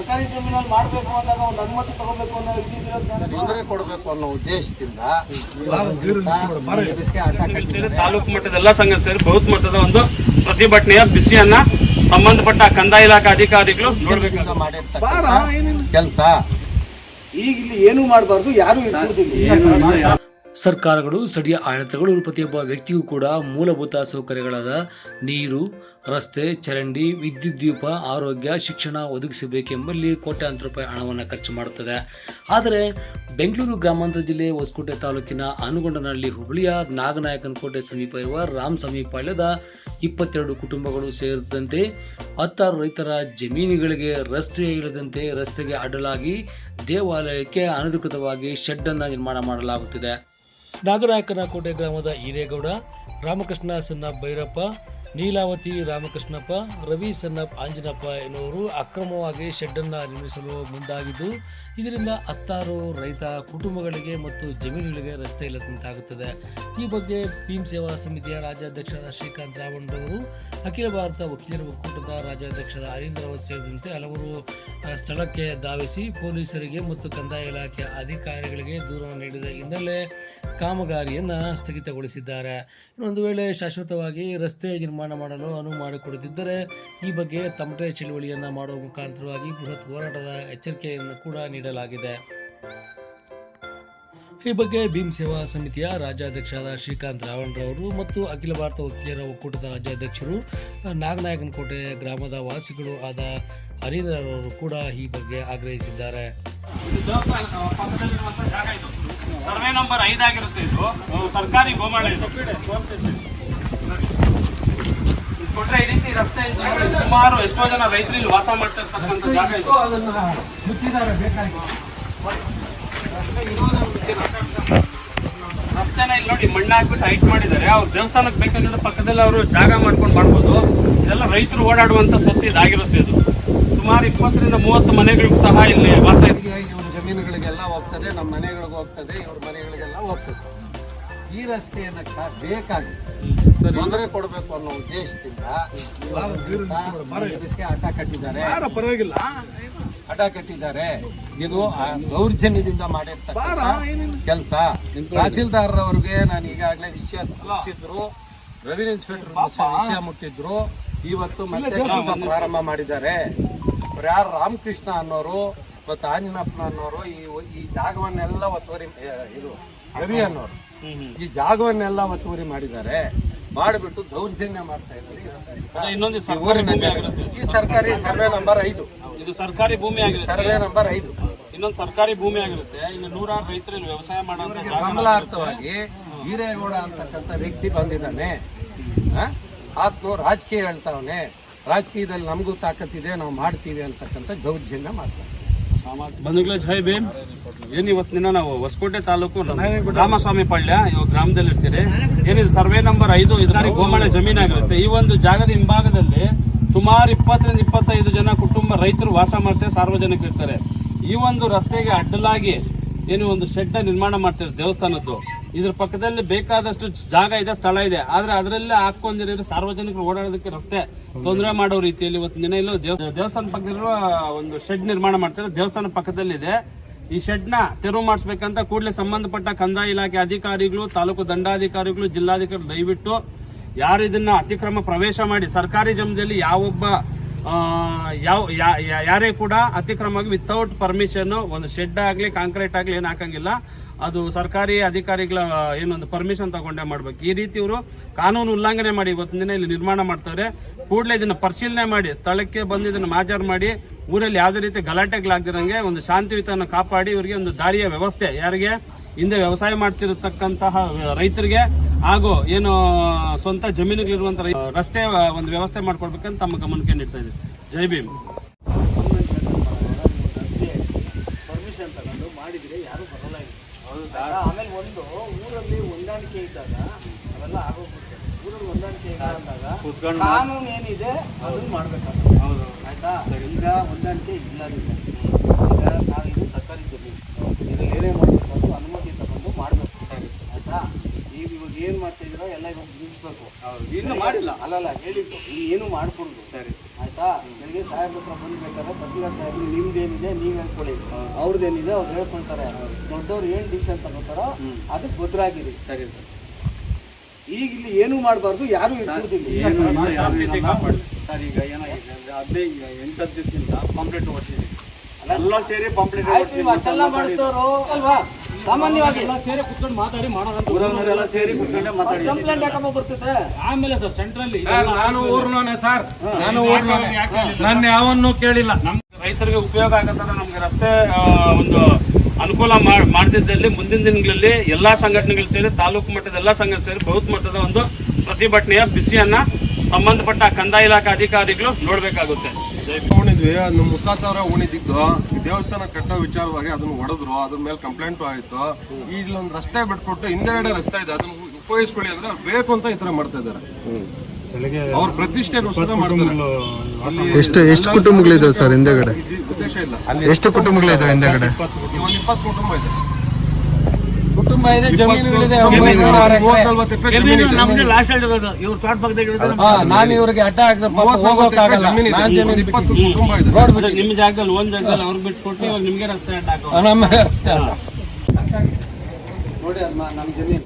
ಸರ್ಕಾರಿ ಜಮೀನಲ್ಲಿ ಮಾಡಬೇಕು ಅಂದಾಗ ಒಂದು ಅನುಮತಿ ತಗೋಬೇಕು ಅನ್ನೋ ತೊಂದರೆ ಕೊಡಬೇಕು ಅನ್ನೋ ಉದ್ದೇಶದಿಂದ ತಾಲೂಕು ಮಟ್ಟದ ಎಲ್ಲ ಸಂಘ ಸೇರಿ ಬೃಹತ್ ಮಟ್ಟದ ಒಂದು ಪ್ರತಿಭಟನೆಯ ಬಿಸಿಯನ್ನ ಸಂಬಂಧಪಟ್ಟ ಕಂದಾಯ ಇಲಾಖೆ ಅಧಿಕಾರಿಗಳು ನೋಡ್ಬೇಕು. ಮಾಡಿರ್ತಕ್ಕಂಥ ಕೆಲಸ. ಈಗ ಇಲ್ಲಿ ಏನು ಮಾಡಬಾರ್ದು ಯಾರು ಇರ್ಕೊಳ್ತಿಲ್ಲ ಸರ್ಕಾರಗಳು, ಸ್ಥಳೀಯ ಆಡಳಿತಗಳು ಪ್ರತಿಯೊಬ್ಬ ವ್ಯಕ್ತಿಗೂ ಕೂಡ ಮೂಲಭೂತ ಸೌಕರ್ಯಗಳಾದ ನೀರು, ರಸ್ತೆ, ಚರಂಡಿ, ವಿದ್ಯುತ್ ದೀಪ ಆರೋಗ್ಯ, ಶಿಕ್ಷಣ ಒದಗಿಸಬೇಕೆಂಬಲ್ಲಿ ಕೋಟ್ಯಾಂತರ ರೂಪಾಯಿ ಹಣವನ್ನು ಖರ್ಚು ಮಾಡುತ್ತದೆ. ಆದರೆ ಬೆಂಗಳೂರು ಗ್ರಾಮಾಂತರ ಜಿಲ್ಲೆ ಹೊಸಕೋಟೆ ತಾಲೂಕಿನ ಅನುಗೊಂಡನಹಳ್ಳಿ ಹುಬ್ಬಳ್ಳಿಯ ನಾಗನಾಯಕನಕೋಟೆ ಸಮೀಪ ಇರುವ ರಾಮ್ ಸಮೀಪಾಳ್ಯದ ಇಪ್ಪತ್ತೆರಡು ಕುಟುಂಬಗಳು ಸೇರಿದಂತೆ ಹತ್ತಾರು ರೈತರ ಜಮೀನುಗಳಿಗೆ ರಸ್ತೆ ಇಲ್ಲದಂತೆ ರಸ್ತೆಗೆ ಅಡ್ಡಲಾಗಿ ದೇವಾಲಯಕ್ಕೆ ಅನಧಿಕೃತವಾಗಿ ಶೆಡ್ಡನ್ನು ನಿರ್ಮಾಣ ಮಾಡಲಾಗುತ್ತಿದೆ. ನಾಗನಾಯಕನ ಕೋಟೆ ಗ್ರಾಮದ ಹಿರೇಗೌಡ ರಾಮಕೃಷ್ಣ ಸಣ್ಣ ಭೈರಪ್ಪ ನೀಲಾವತಿ ರಾಮಕೃಷ್ಣಪ್ಪ, ರವಿ ಸನ್ನಪ್ಪ ಆಂಜನಪ್ಪ ಎನ್ನುವರು ಅಕ್ರಮವಾಗಿ ಶೆಡ್ಡನ್ನು ನಿರ್ಮಿಸಲು ಮುಂದಾಗಿದ್ದು, ಇದರಿಂದ ಹತ್ತಾರು ರೈತ ಕುಟುಂಬಗಳಿಗೆ ಮತ್ತು ಜಮೀನುಗಳಿಗೆ ರಸ್ತೆ ಇಲ್ಲದಂತಾಗುತ್ತದೆ. ಈ ಬಗ್ಗೆ ಭೀಮ್ ಸೇವಾ ಸಮಿತಿಯ ರಾಜ್ಯಾಧ್ಯಕ್ಷರಾದ ಶ್ರೀಕಾಂತ್ ಅವರು ಅಖಿಲ ಭಾರತ ವಕೀಲರ ಒಕ್ಕೂಟದ ರಾಜ್ಯಾಧ್ಯಕ್ಷ ಹರೀಂದ್ರ ರಾವತ್ ಸೇರಿದಂತೆ ಹಲವರು ಸ್ಥಳಕ್ಕೆ ಧಾವಿಸಿ ಪೊಲೀಸರಿಗೆ ಮತ್ತು ಕಂದಾಯ ಇಲಾಖೆ ಅಧಿಕಾರಿಗಳಿಗೆ ದೂರನ್ನು ನೀಡಿದ ಹಿನ್ನೆಲೆ ಕಾಮಗಾರಿಯನ್ನು ಸ್ಥಗಿತಗೊಳಿಸಿದ್ದಾರೆ. ಇನ್ನೊಂದು ವೇಳೆ ಶಾಶ್ವತವಾಗಿ ರಸ್ತೆ ನಿರ್ಮಾಣ ಮಾಡಲು ಅನುವು ಮಾಡಿಕೊಡದಿದ್ದರೆ ಈ ಬಗ್ಗೆ ತಮಟೆ ಚಳುವಳಿಯನ್ನು ಮಾಡುವ ಮುಖಾಂತರವಾಗಿ ಬೃಹತ್ ಹೋರಾಟದ ಎಚ್ಚರಿಕೆಯನ್ನು ಕೂಡ ನೀಡಲಾಗಿದೆ. ಈ ಬಗ್ಗೆ ಭೀಮ್ ಸೇವಾ ಸಮಿತಿಯ ರಾಜ್ಯಾಧ್ಯಕ್ಷರಾದ ಶ್ರೀಕಾಂತ್ ರಾವಣರವರು ಮತ್ತು ಅಖಿಲ ಭಾರತ ವಕೀಲರ ಒಕ್ಕೂಟದ ರಾಜ್ಯಾಧ್ಯಕ್ಷರು, ನಾಗನಾಯಕನಕೋಟೆ ಗ್ರಾಮದ ವಾಸಿಗಳು ಆದ ಹರೀಂದ್ರರವರು ಕೂಡ ಈ ಬಗ್ಗೆ ಆಗ್ರಹಿಸಿದ್ದಾರೆ. ಸರ್ವೆ ನಂಬರ್ ಐದಾಗಿರುತ್ತೆ ಇದು. ಸರ್ಕಾರಿ ಗೋಮಾಳ ಕೊಟ್ರೆ ಈ ರೀತಿ ರಸ್ತೆ. ಸುಮಾರು ಎಷ್ಟೋ ಜನ ರೈತರು ಇಲ್ಲಿ ವಾಸ ಮಾಡ್ತಾ ಅದನ್ನ ಜಾಗ ಬೇಕಾಗಿ. ರಸ್ತೆನ ಇಲ್ಲಿ ನೋಡಿ ಮಣ್ಣು ಹಾಕ್ಬಿಟ್ಟು ಹೈಟ್ ಮಾಡಿದ್ದಾರೆ. ಅವ್ರು ದೇವಸ್ಥಾನಕ್ಕೆ ಬೇಕಂದ್ರೆ ಪಕ್ಕದಲ್ಲಿ ಅವರು ಜಾಗ ಮಾಡ್ಕೊಂಡು ಮಾಡ್ಬೋದು. ಇದೆಲ್ಲ ರೈತರು ಓಡಾಡುವಂತ ಸೊತ್ತು ಇದಾಗಿರುತ್ತೆ ಇದು. ಸುಮಾರು ಇಪ್ಪತ್ತರಿಂದ ಮೂವತ್ತು ಮನೆಗಳಿಗೂ ಸಹ ಇಲ್ಲಿ ವಾಸ ಇವ್ರ ಜಮೀನುಗಳಿಗೆಲ್ಲ ಹೋಗ್ತದೆ ನಮ್ಮ ಮನೆಗಳಿಗೂ ಹೋಗ್ತದೆ ಇವ್ರ ಮನೆಗಳಿಗೆಲ್ಲ ಹೋಗ್ತದೆ. ಈ ರಸ್ತೆಯನ್ನು ಬೇಕಾಗುತ್ತೆ. ಬೇಕಾಗಿ ತೊಂದರೆ ಕೊಡಬೇಕು ಅನ್ನೋ ಉದ್ದೇಶದಿಂದ ಇದಕ್ಕೆ ಆಟ ಕಟ್ಟಿದ್ದಾರೆ. ಪರವಾಗಿಲ್ಲ. ಹಠ ಕಟ್ಟಿದ್ದಾರೆ. ಇದು ದೌರ್ಜನ್ಯದಿಂದ ಮಾಡಿರ್ತಕ್ಕಂಥ ಕೆಲಸ. ತಹಸೀಲ್ದಾರ್ರವ್ರಿಗೆ ನಾನು ಈಗಾಗಲೇ ವಿಷಯ ತಿಳಿಸಿದ್ರು. ರೆವಿನ್ಯೂ ಇನ್ಸ್ಪೆಕ್ಟರ್ ವಿಷಯ ಮುಟ್ಟಿದ್ರು. ಇವತ್ತು ಮತ್ತೆ ಕೆಲಸ ಪ್ರಾರಂಭ ಮಾಡಿದ್ದಾರೆ. ಅವ್ರು ಯಾರು ರಾಮಕೃಷ್ಣ ಅನ್ನೋರು ಮತ್ತು ಆಂಜನಪ್ಪನ ಅನ್ನೋರು ಈ ಈ ಜಾಗವನ್ನೆಲ್ಲ ಒತ್ತುವರಿ ಇದು ರವಿ ಅನ್ನೋರು. ಈ ಜಾಗವನ್ನೆಲ್ಲ ಒತ್ತುವರಿ ಮಾಡಿದ್ದಾರೆ. ಮಾಡಿಬಿಟ್ಟು ದೌರ್ಜನ್ಯ ಮಾಡ್ತಾ ಇದ್ದಾರೆ. ಇನ್ನೊಂದು ಈ ಸರ್ಕಾರಿ ಊರಿನ ಭೂಮಿ ಈ ಸರ್ಕಾರಿ ಸರ್ವೆ ನಂಬರ್ ಐದು. ಇದು ಸರ್ಕಾರಿ ಭೂಮಿ ಆಗಿದೆ ಸರ್ವೆ ನಂಬರ್ ಐದು. ಇನ್ನೊಂದು ಸರ್ಕಾರಿ ಭೂಮಿ ಆಗಿರುತ್ತೆ. ಇನ್ನು ನೂರಾರು ರೈತರು ಇಲ್ಲಿ ವ್ಯವಸಾಯ ಜಾಗ ಗಮನಾರ್ಥವಾಗಿ ಹಿರೇಗೌಡ ಅಂತಕ್ಕಂಥ ವ್ಯಕ್ತಿ ಬಂದಿದ್ದಾನೆ. ಆ? ಆತ್ನು ರಾಜಕೀಯ ಹೇಳ್ತಾವನೆ. ರಾಜಕೀಯದಲ್ಲಿ ನಮಗೂ ತಾಕತ್ತಿದೆ ನಾವು ಮಾಡ್ತೀವಿ ಅಂತಕ್ಕಂಥ ದೌರ್ಜನ್ಯ ಮಾಡ್ತಾರೆ ಬಂಧುಗಳೇ, ಜೈ ಭೀಮ್. ಏನು ಇವತ್ತಿನ ನಾವು ಹೊಸಕೋಟೆ ತಾಲೂಕು ರಾಮಸ್ವಾಮಿ ಪಾಳ್ಯ, ಇವಾಗ ಗ್ರಾಮದಲ್ಲಿ ಇರ್ತೀರಿ ಏನಿದೆ, ಸರ್ವೆ ನಂಬರ್ ಐದು ಇದರಲ್ಲಿ ಗೋಮಾಳ ಜಮೀನಾಗಿರುತ್ತೆ. ಈ ಒಂದು ಜಾಗದ ಹಿಂಭಾಗದಲ್ಲಿ ಸುಮಾರು ಇಪ್ಪತ್ತರಿಂದ ಇಪ್ಪತ್ತೈದು ಜನ ಕುಟುಂಬ ರೈತರು ವಾಸ ಮಾಡ್ತಾರೆ ಸಾರ್ವಜನಿಕರು ಇರ್ತಾರೆ. ಈ ಒಂದು ರಸ್ತೆಗೆ ಅಡ್ಡಲಾಗಿ ಏನು ಒಂದು ಶೆಡ್ ನಿರ್ಮಾಣ ಮಾಡ್ತಾರೆ ದೇವಸ್ಥಾನದ್ದು. ಇದ್ರ ಪಕ್ಕದಲ್ಲಿ ಬೇಕಾದಷ್ಟು ಜಾಗ ಇದೆ, ಸ್ಥಳ ಇದೆ. ಆದ್ರೆ ಅದರಲ್ಲೇ ಹಾಕೊಂಡಿರೋ ಸಾರ್ವಜನಿಕರು ಓಡಾಡೋದಕ್ಕೆ ರಸ್ತೆ ತೊಂದರೆ ಮಾಡೋ ರೀತಿಯಲ್ಲಿ ಇವತ್ತು ದಿನ ಇಲ್ಲೋ ದೇವ- ದೇವಸ್ಥಾನ ಪಕ್ಕದಲ್ಲಿರುವ ಒಂದು ಶೆಡ್ ನಿರ್ಮಾಣ ಮಾಡ್ತಾರೆ. ದೇವಸ್ಥಾನ ಪಕ್ಕದಲ್ಲಿದೆ. ಈ ಶೆಡ್ನ ತೆರವು ಮಾಡಿಸ್ಬೇಕಂತ ಕೂಡಲೇ ಸಂಬಂಧಪಟ್ಟ ಕಂದಾಯ ಇಲಾಖೆ ಅಧಿಕಾರಿಗಳು, ತಾಲೂಕು ದಂಡಾಧಿಕಾರಿಗಳು ಜಿಲ್ಲಾಧಿಕಾರಿ ದಯವಿಟ್ಟು ಯಾರು ಇದನ್ನ ಅತಿಕ್ರಮ ಪ್ರವೇಶ ಮಾಡಿ ಸರ್ಕಾರಿ ಜಮದಲ್ಲಿ ಯಾವೊಬ್ಬ ಯಾವ ಯಾರೇ ಕೂಡ ಅತಿಕ್ರಮವಾಗಿ ವಿತೌಟ್ ಪರ್ಮಿಷನ್ ಒಂದು ಶೆಡ್ ಆಗಲಿ ಕಾಂಕ್ರೀಟ್ ಆಗಲಿ ಏನು ಹಾಕಂಗಿಲ್ಲ. ಅದು ಸರ್ಕಾರಿ ಅಧಿಕಾರಿಗಳ ಏನೊಂದು ಪರ್ಮಿಷನ್ ತಗೊಂಡೇ ಮಾಡ್ಬೇಕು. ಈ ರೀತಿ ಇವರು ಕಾನೂನು ಉಲ್ಲಂಘನೆ ಮಾಡಿ ಇವತ್ತಿನ ದಿನ ಇಲ್ಲಿ ನಿರ್ಮಾಣ ಮಾಡ್ತಾರೆ. ಕೂಡಲೇ ಇದನ್ನ ಪರಿಶೀಲನೆ ಮಾಡಿ, ಸ್ಥಳಕ್ಕೆ ಬಂದು ಇದನ್ನು ಮಾಜಾರ್ ಮಾಡಿ, ಊರಲ್ಲಿ ಯಾವುದೇ ರೀತಿ ಗಲಾಟೆಗಳಾಗ್ದಿರಂಗೆ ಒಂದು ಶಾಂತಿಯುತನ ಕಾಪಾಡಿ ಇವರಿಗೆ ಒಂದು ದಾರಿಯ ವ್ಯವಸ್ಥೆ. ಯಾರಿಗೆ? ಹಿಂದೆ ವ್ಯವಸಾಯ ಮಾಡ್ತಿರತಕ್ಕಂತಹ ರೈತರಿಗೆ ಹಾಗೂ ಏನು ಸ್ವಂತ ಜಮೀನುಗಳಿರುವಂತಹ ರಸ್ತೆ ಒಂದು ವ್ಯವಸ್ಥೆ ಮಾಡ್ಕೊಡ್ಬೇಕಂತ ತಮ್ಮ ಗಮನಕ್ಕೆ ನೀಡ್ತಾ ಇದೆ ಜೈ ಭೀಮ್ ಪರ್ಮಿಷನ್ ತಗೊಂಡು ಮಾಡಿದ್ರೆ ಯಾರು ಬರಲ್ಲ ಇಲ್ಲಿ. ಆಮೇಲೆ ಒಂದು ಊರಲ್ಲಿ ಹೊಂದಾಣಿಕೆ ಇದ್ದಾಗ ಅವೆಲ್ಲ ಆಗೋಗ್ಬಿಡುತ್ತೆ. ಊರಲ್ಲಿ ಹೊಂದಾಣಿಕೆ ಇಲ್ಲ ಅಂದಾಗ ಕಾನೂನು ಏನಿದೆ ಅದನ್ನ ಮಾಡ್ಬೇಕಾಗ್ತದೆ. ಆಯ್ತಾ? ಈಗ ಹೊಂದಾಣಿಕೆ ಇಲ್ಲ ಈಗ ಈಗ ನಾವು ಇದು ಸರ್ಕಾರಿ ಜಮೀನು ಇದ್ರಲ್ಲಿ ಏನೇ ಮಾಡಬೇಕು ಅನುಮತಿ ತಗೊಂಡು ಮಾಡಬೇಕು. ಆಯ್ತಾ? ಈಗ ಇವಾಗ ಏನು ಮಾಡ್ತಾ ಇದೀರೋ ಎಲ್ಲ ಇವಾಗ ನಿಲ್ಲಿಸ್ಬೇಕು ಇನ್ನು ಮಾಡಿಲ್ಲ. ಅಲ್ಲಲ್ಲ ಹೇಳಿದ್ದು. ಇನ್ನು ಏನು ಮಾಡ್ಕೊಡುದು ಸರಿ ಆಯ್ತಾ ಗೊತ್ತಾ ಬೆಳಿಗ್ಗೆ ಸಾಹೇಬ್ರ ಹತ್ರ ಬಂದ್ಬೇಕಾದ್ರೆ ತಹಸೀಲ್ದಾರ್ ಸಾಹೇಬ್ರು ನಿಮ್ದೇನಿದೆ ನೀವ್ ಹೇಳ್ಕೊಳ್ಳಿ. ಅವ್ರದ್ದೇನಿದೆ ಅವ್ರು ಹೇಳ್ಕೊಳ್ತಾರೆ. ದೊಡ್ಡವ್ರು ಏನ್ ಡಿಸಿಷನ್ ತಗೋತಾರೋ ಅದಕ್ಕೆ ಭದ್ರಾಗಿರಿ. ಸರಿ ಸರ್. ಈಗ ಇಲ್ಲಿ ಏನು ಮಾಡಬಾರ್ದು ಯಾರು ಸರ್ ಈಗ ಏನಾಗಿದೆ ಅಂದ್ರೆ ಅದೇ ಈಗ ಎಂಟತ್ತು ದಿವಸದಿಂದ ಪಾಂಪ್ಲೆಟ್ ಓಡಿಸಿದ್ವಿ ಎಲ್ಲ ಸೇರಿ ಪಾಂಪ್ಲೆಟ್ ಅಲ್ವಾ? ಸಾಮಾನ್ಯವಾಗಿ ಸೇರಿ ಕುತ್ಕೊಂಡು ಮಾತಾಡಿ ಮಾಡೋದಂತ ಊರವರೆಲ್ಲ ಸೇರಿ ಕುತ್ಕೊಂಡೆ ಮಾತಾಡಿ. ಕಂಪ್ಲೇಂಟ್ ಯಾಕಪ್ಪ ಆಮೇಲೆ ಸರ್ ಸೆಂಟ್ರಲ್ಲಿ ನಾನು ಊರ್ನವನೇ ಸರ್. ನಾನು ನನ್ನ ಯಾವನ್ನೂ ಕೇಳಿಲ್ಲ. ನಮ್ ರೈತರಿಗೆ ಉಪಯೋಗ ಆಗತ್ತಾರ ನಮ್ಗೆ ರಸ್ತೆ ಒಂದು ಅನುಕೂಲ ಮಾಡ್- ಮಾಡ್ದಿದ್ದಲ್ಲಿ ಮುಂದಿನ ದಿನಗಳಲ್ಲಿ ಎಲ್ಲಾ ಸಂಘಟನೆಗಳು ಸೇರಿ ತಾಲೂಕು ಮಟ್ಟದ ಎಲ್ಲಾ ಸಂಘಟನೆ ಸೇರಿ ಬೃಹತ್ ಮಟ್ಟದ ಒಂದು ಪ್ರತಿಭಟನೆಯ ಬಿಸಿಯನ್ನ ಸಂಬಂಧಪಟ್ಟ ಕಂದಾಯ ಇಲಾಖೆ ಅಧಿಕಾರಿಗಳು ನೋಡ್ಬೇಕಾಗುತ್ತೆ. ಉಣಿದ್ವಿ ನಮ್ಮ ಮುತ್ತಾತವ್ರ ಉಣಿದಿದ್ದು ದೇವಸ್ಥಾನ ಕಟ್ಟೋ ವಿಚಾರವಾಗಿ ಅದನ್ನ ಹೊಡೆದ್ರು. ಅದ್ರ ಮೇಲೆ ಕಂಪ್ಲೇಂಟ್ ಆಯ್ತು. ಈಗ ಒಂದು ರಸ್ತೆ ಬಿಟ್ಕೊಟ್ಟು ಹಿಂದೆಗಡೆ ರಸ್ತೆ ಇದೆ. ಅದನ್ನ ಉಪಯೋಗಿಸ್ಕೊಳ್ಳಿ ಅಂದ್ರೆ ಬೇಕು ಅಂತ ಈ ತರ ಮಾಡ್ತಾ ಇದ್ದಾರೆ. ಅವ್ರ ಪ್ರತಿಷ್ಠೆ ಎಷ್ಟು ಎಷ್ಟು ಕುಟುಂಬಗಳಿದಾವೆ ಸರ್ ಹಿಂದೆಗಡೆ? ಉದ್ದೇಶ ಇಲ್ಲ. ಎಷ್ಟು ಕುಟುಂಬಗಳಿದಾವೆ ಹಿಂದೆಗಡೆ? ಒಂದು ಇಪ್ಪತ್ತು ಕುಟುಂಬ ಇದೆ. ಕುಟುಂಬ ಇದೆ ಜಮೀನುಗಳಿದೆ ಇವ್ರ ತೋಟ ಪಕ್ಕದಾಗ ನಾನು ಇವ್ರಿಗೆ ಅಡ್ಡ ಹಾಕಿದ್ರೆ ಹೋಗೋಕ್ಕಾಗಲ್ಲ. ನಾನ್ ಜಮೀನು ಇಪ್ಪತ್ತು. ಕುಟುಂಬ ಇದೆ. ರೋಡ್ ಬಿಟ್ಟು ನಿಮ್ಮ ಜಾಗದಲ್ಲಿ ಒಂದ್ ಜಾಗದಲ್ಲಿ ಅವ್ರಿಗೆ ಬಿಟ್ಟು ಕೊಟ್ಟು ಇವಾಗ ನಿಮಗೆ ರಸ್ತೆ ಅಡ್ಡ ಹಾಕೋ ನಮ್ಮ ನೋಡಿ ಅಮ್ಮ ನಮ್ಮ ಜಮೀನು.